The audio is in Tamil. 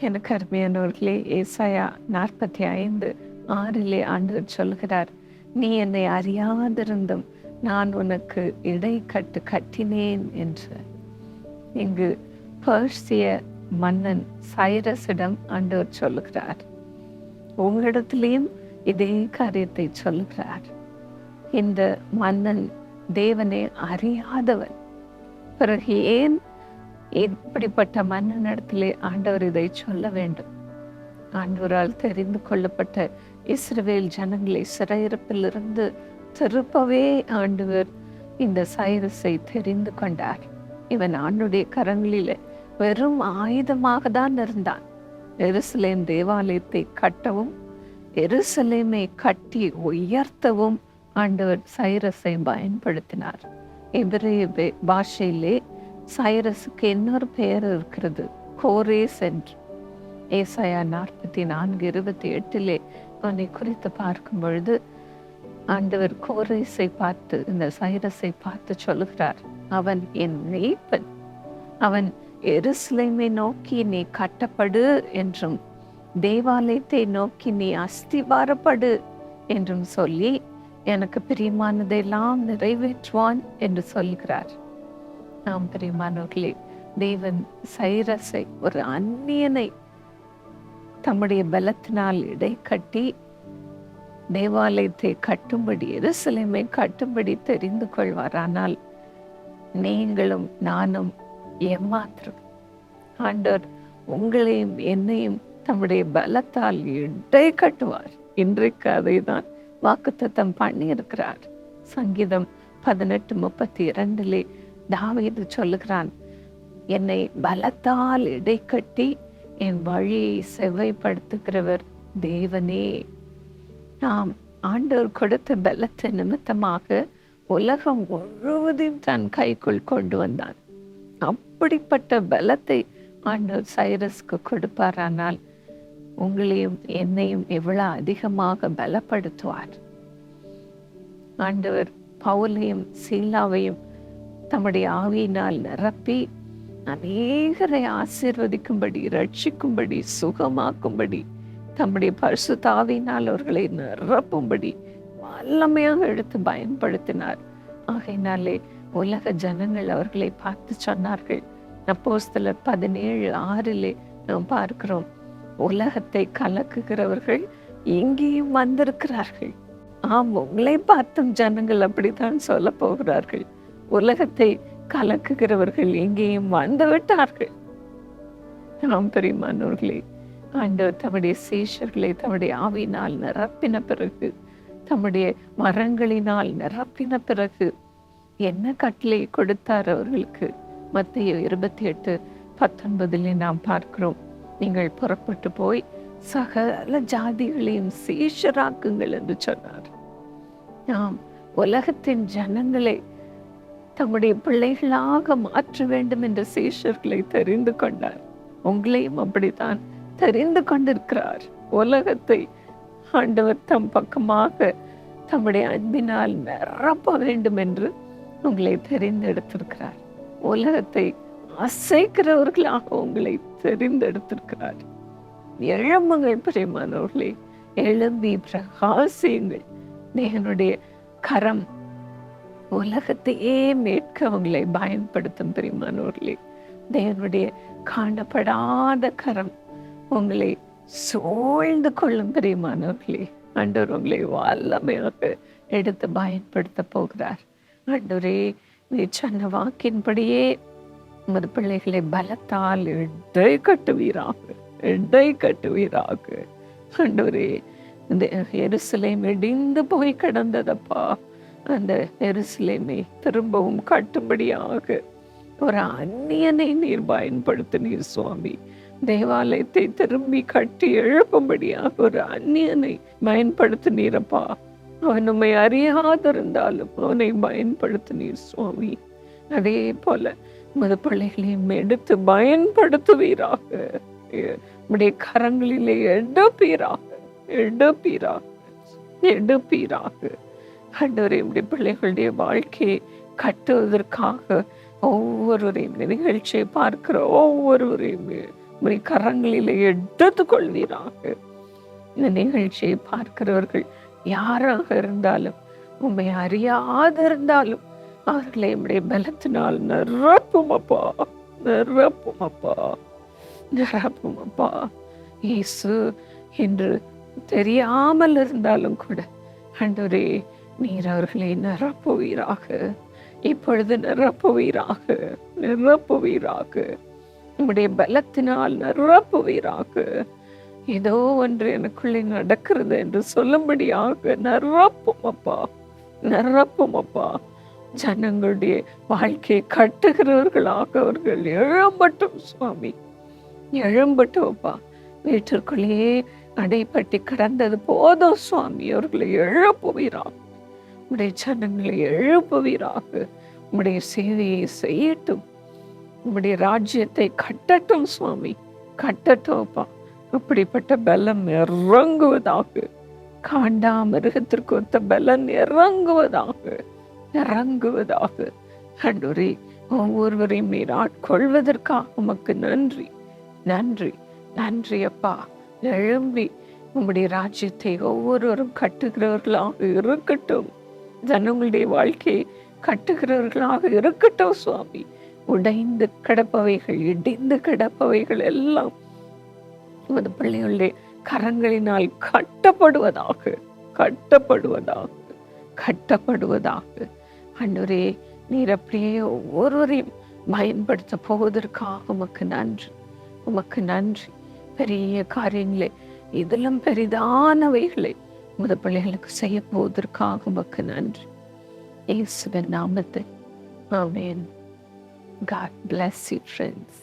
எனக்கு அருமையானவர்களே ஏசாயா நாற்பத்தி ஐந்து ஆறிலே ஆண்டவர் சொல்கிறார் நீ என்னை அறியாதிருந்தும் நான் உனக்கு இடை கட்டு கட்டினேன் என்று. இங்கு பர்ஷிய மன்னன் சைரஸிடம் ஆண்டவர் சொல்லுகிறார் உங்களிடத்திலேயும் இதே காரியத்தை சொல்லுகிறார் இந்த மன்னன் தேவனை அறியாதவன். பிறகு ஏன் எப்படிப்பட்ட மன்னனிடத்திலே ஆண்டவர் இதை சொல்ல வேண்டும். ஆண்டவரால் தெரிந்து கொள்ளப்பட்ட இஸ்ரவேல் ஜனங்களை சிறையிருப்பிலிருந்து திருப்பவே ஆண்டவர் இந்த சைரஸை தெரிந்து கொண்டார். இவன் ஆண்டுடைய கரங்களில வெறும் ஆயுதமாக தான் இருந்தான். எருசலேம் தேவாலயத்தை கட்டவும் எருசலேமை கட்டி உயர்த்தவும் ஆண்டவர் சைரஸை பயன்படுத்தினார். எபிரேய பாஷையிலே சைரஸுக்கு இன்னொரு பெயர் இருக்கிறது. கோரேஸ் என்று ஏசாயா நாற்பத்தி நான்கு இருபத்தி எட்டிலே அவனை குறித்து பார்க்கும் பொழுது ஆண்டவர் கோரேஸை பார்த்து இந்த சைரஸை பார்த்து சொல்லுகிறார் அவன் என் மெய்ப்பன். அவன் எருசலேமை நோக்கி நீ கட்டப்படு என்றும் தேவாலயத்தை நோக்கி நீ அஸ்திபாரப்படு என்றும் சொல்லி எனக்கு பிரியமானதெல்லாம் நிறைவேற்றுவான் என்று சொல்கிறார் நாம் பிரியமானவர்களே தேவன் சைரஸை ஒரு அந்நியனை தம்முடைய பலத்தினால் இடை கட்டி தேவாலயத்தை கட்டும்படி எருசலேமை கட்டும்படி தெரிந்து கொள்வாரானால் நீங்களும் நானும் ஏமாத்திரம். ஆண்டவர் உங்களையும் என்னையும் தம்முடைய பலத்தால் இடை கட்டுவார் இன்றைக்கு அதை தான் வாக்குத்தத்தம் பண்ணி இருக்கிறார் சங்கீதம் பதினெட்டு முப்பத்தி இரண்டிலே தாவீது சொல்லுகிறான் என்னை பலத்தால் இடை கட்டி என் வழியை செவ்வைப்படுத்துகிறவர் தேவனே. நாம் ஆண்டவர் கொடுத்த பலத்தை நிமித்தமாக உலகம் முழுவதையும் தன் கைக்குள் கொண்டு வந்தான். அப்படிப்பட்ட பலத்தை ஆண்டவர் சைரஸ்க்கு கொடுப்பாரானால் உங்களையும் என்னையும் எவ்வளவு அதிகமாக பலப்படுத்துவார். ஆண்டவர் பவுலையும் சீலாவையும் தம்முடைய ஆவியினால் நிரப்பி அநேகரை ஆசீர்வதிக்கும்படி ரட்சிக்கும்படி சுகமாக்கும்படி தம்முடைய பரிசுத்தாவினால் அவர்களை நிரப்பும்படி வல்லமையாக எடுத்து பயன்படுத்தினார். ஆகையினாலே உலக ஜனங்கள் அவர்களை பார்த்து சொன்னார்கள். அப்போஸ்தலர் பதினேழு ஆறிலே நாம் பார்க்கிறோம் உலகத்தை கலக்குகிறவர்கள் இங்கேயும் வந்திருக்கிறார்கள். ஆம் உங்களை பார்த்தும் ஜனங்கள் அப்படித்தான் சொல்ல போகிறார்கள். உலகத்தை கலக்குகிறவர்கள் எங்கேயும் வந்து விட்டார்கள். நாம் பெரியமானவர்களே ஆண்டவர் தம்முடைய சீஷர்களை தம்முடைய ஆவினால் நிரப்பின பிறகு தம்முடைய மரங்களினால் நிரப்பின பிறகு என்ன கட்டளை கொடுத்தார் அவர்களுக்கு? மத்திய இருபத்தி எட்டு பத்தொன்பதிலே நாம் பார்க்கிறோம். நீங்கள் புறப்பட்டு போய் சகல ஜாதிகளையும் சீஷராக்குங்கள் என்று சொன்னார். நாம் உலகத்தின் ஜனங்களை தம்முடைய பிள்ளைகளாக மாற்ற வேண்டும் என்ற சீஷர்களை தெரிந்து கொண்டார். உங்களையும் அப்படித்தான் தெரிந்து கொண்டிருக்கிறார். உலகத்தை ஆண்டவர் தம் பக்கமாக தம்முடைய அன்பினால் நிரப்ப வேண்டும் என்று உங்களை தெரிந்தெடுத்திருக்கிறார். உலகத்தை அசைக்கிறவர்களாக உங்களை தெரிந்தெடுத்திருக்கிறார். எழும்புங்கள் பிரியமானவர்களே. எழும்பி பிரகாசியுங்கள். தேவனுடைய கரம் உலகத்தையே மீட்க உங்களை பயன்படுத்தும் பிரியமானவர்களே. தேவனுடைய காணப்படாத கரம் உங்களை சூழ்ந்து கொள்ளும் பிரியமானவர்களே. ஆண்டவர் உங்களை வல்லமையாக எடுத்து பயன்படுத்த போகிறார். ஆண்டவரே நீ சொன்ன வாக்கின்படியே உமது பிள்ளைகளை பலத்தால் இடை கட்டுவீராக இடை கட்டுவீராக. ஆண்டவரே இந்த எருசலேம் இடிந்து போய் கிடந்ததப்பா. அந்த எருசலேமே திரும்பவும் கட்டும்படியாக ஒரு அந்நியனை நீர் பயன்படுத்தினீர் சுவாமி. தேவாலயத்தை திரும்பி கட்டி எழுப்பும்படியாக ஒரு அந்நியனை பயன்படுத்தினீரப்பா. அவன் உண்மை அறியாதிருந்தாலும் அவனை பயன்படுத்தினீர் சுவாமி. அதே போல உமது பிள்ளைகளையும் எடுத்து பயன்படுத்துவீராக. உடைய கரங்களிலே எடுப்பீராக. எடுப்பீராக. எடுப்பீராக. ஆண்டவரே உடைய பிள்ளைகளுடைய வாழ்க்கையை கட்டுவதற்காக ஒவ்வொருவரையும் நிகழ்ச்சியை பார்க்கிற ஒவ்வொருவரையும் உம்முடைய கரங்களில் எடுத்துக் கொள்வீராக. இந்த நிகழ்ச்சியை பார்க்கிறவர்கள் யாராக இருந்தாலும் உண்மை அறியாதிருந்தாலும் அவர்களை என்னுடைய பலத்தினால் நிரப்பும் அப்பா நிரப்பும் அப்பா நிரப்பும் அப்பா. இயேசு என்று தெரியாமல் இருந்தாலும் கூட ஆண்டவரே நீர் அவர்களை நிரப்புவீராக. இப்பொழுது நிரப்புவீராக. நிரப்புவீராக. உம்முடைய பலத்தினால் நிரப்புவீராக. ஏதோ ஒன்று எனக்குள்ளே நடக்கிறது என்று சொல்லும்படியாக நிரப்பும் அப்பா. நிரப்பும் அப்பா. ஜனங்களுடைய வாழ்க்கையை கட்டுகிறவர்களாக அவர்கள் எழும்பட்டும் சுவாமி. எழும்பட்டும் அப்பா. வீட்டிற்குள்ளேயே அடைப்பட்டு கிடந்தது போதும் சுவாமி. அவர்களை எழுப்புவீராக. உடைய ஜனங்களை எழுப்புவீராக. உம்முடைய சேவையை செய்யட்டும். உம்முடைய ராஜ்யத்தை கட்டட்டும் சுவாமி. கட்டட்டும் அப்பா. அப்படிப்பட்ட பலம் இறங்குவதாக. காண்டா மிருகத்திற்கு ஒத்த பலன் இறங்குவதாக. இறங்குவதாக. அன்றுரே ஒவ்வொருவரையும் நீர் ஆட்கொள்வதற்காக உமக்கு நன்றி. நன்றி. நன்றி அப்பா. எழும்பி உம்முடைய ராஜ்யத்தை ஒவ்வொருவரும் கட்டுகிறவர்களாக இருக்கட்டும். ஜனங்களுடைய வாழ்க்கையை கட்டுகிறவர்களாக இருக்கட்டும் சுவாமி. உடைந்து கிடப்பவைகள் இடிந்து கிடப்பவைகள் எல்லாம் உமது பிள்ளைகளுடைய கரங்களினால் கட்டப்படுவதாக கட்டப்படுவதாக கட்டப்படுவதாக. அன்றுரே நீர் அப்படியே ஒவ்வொருவரையும் பயன்படுத்த போவதற்காக உமக்கு நன்றி. உமக்கு நன்றி. பெரிய காரியங்களை இதிலும் பெரிதானவைகளை. உமது பிள்ளைகளுக்கு செய்ய போவதற்காக உமக்கு நன்றி. இயேசுவின் நாமத்தில். ஆமேன் காட் பிளஸ் யூ ஃப்ரெண்ட்ஸ்